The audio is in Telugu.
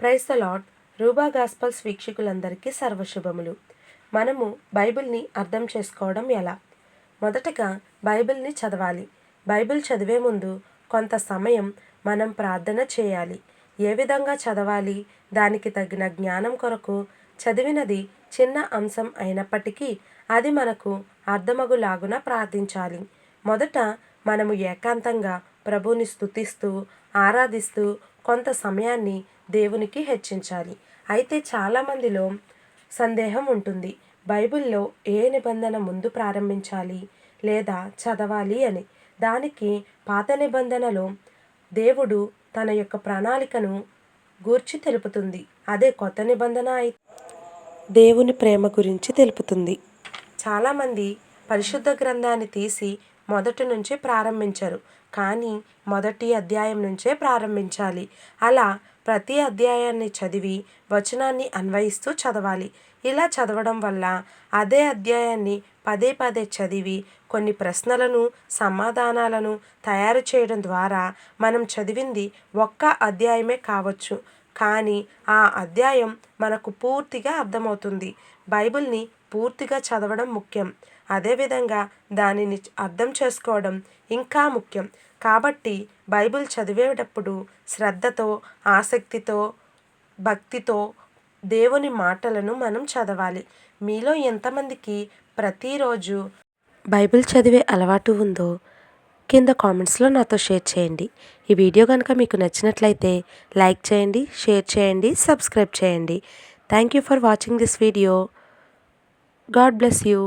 Praise the Lord Ruba gospels వీక్షకులందరికీ సర్వశుభములు. మనము బైబిల్ని అర్థం చేసుకోవడం ఎలా? మొదటగా బైబిల్ని చదవాలి. బైబిల్ చదివే ముందు కొంత సమయం మనం ప్రార్థన చేయాలి. ఏ విధంగా చదవాలి? దానికి తగిన జ్ఞానం కొరకు చదివినది చిన్న అంశం అయినప్పటికీ అది మనకు అర్థమగులాగున ప్రార్థించాలి. మొదట మనము ఏకాంతంగా ప్రభుని స్తుతిస్తూ ఆరాధిస్తూ కొంత సమయాన్ని దేవునికి హెచ్చించాలి. అయితే చాలామందిలో సందేహం ఉంటుంది. బైబిల్లో ఏ నిబంధన ముందు ప్రారంభించాలి లేదా చదవాలి అని. దానికి పాత నిబంధనలో దేవుడు తన యొక్క ప్రణాళికను గూర్చి తెలుపుతుంది. అదే కొత్త నిబంధన అయి దేవుని ప్రేమ గురించి తెలుపుతుంది. చాలామంది పరిశుద్ధ గ్రంథాన్ని తీసి మొదటి నుంచి ప్రారంభించరు. కానీ మొదటి అధ్యాయం నుంచే ప్రారంభించాలి. అలా ప్రతి అధ్యాయాన్ని చదివి వచనాన్ని అన్వయిస్తూ చదవాలి. ఇలా చదవడం వల్ల అదే అధ్యాయాన్ని పదే పదే చదివి కొన్ని ప్రశ్నలను సమాధానాలను తయారు చేయడం ద్వారా మనం చదివింది ఒక్క అధ్యాయమే కావచ్చు. కానీ ఆ అధ్యాయం మనకు పూర్తిగా అర్థమవుతుంది. బైబిల్ని పూర్తిగా చదవడం ముఖ్యం. అదేవిధంగా దానిని అర్థం చేసుకోవడం ఇంకా ముఖ్యం. కాబట్టి బైబిల్ చదివేటప్పుడు శ్రద్ధతో ఆసక్తితో భక్తితో దేవుని మాటలను మనం చదవాలి. మీలో ఎంతమందికి ప్రతిరోజు బైబిల్ చదివే అలవాటు ఉందో కింద కామెంట్స్లో నాతో షేర్ చేయండి. ఈ వీడియో కనుక మీకు నచ్చినట్లయితే లైక్ చేయండి షేర్ చేయండి సబ్స్క్రైబ్ చేయండి. Thank you for watching this video. God bless you.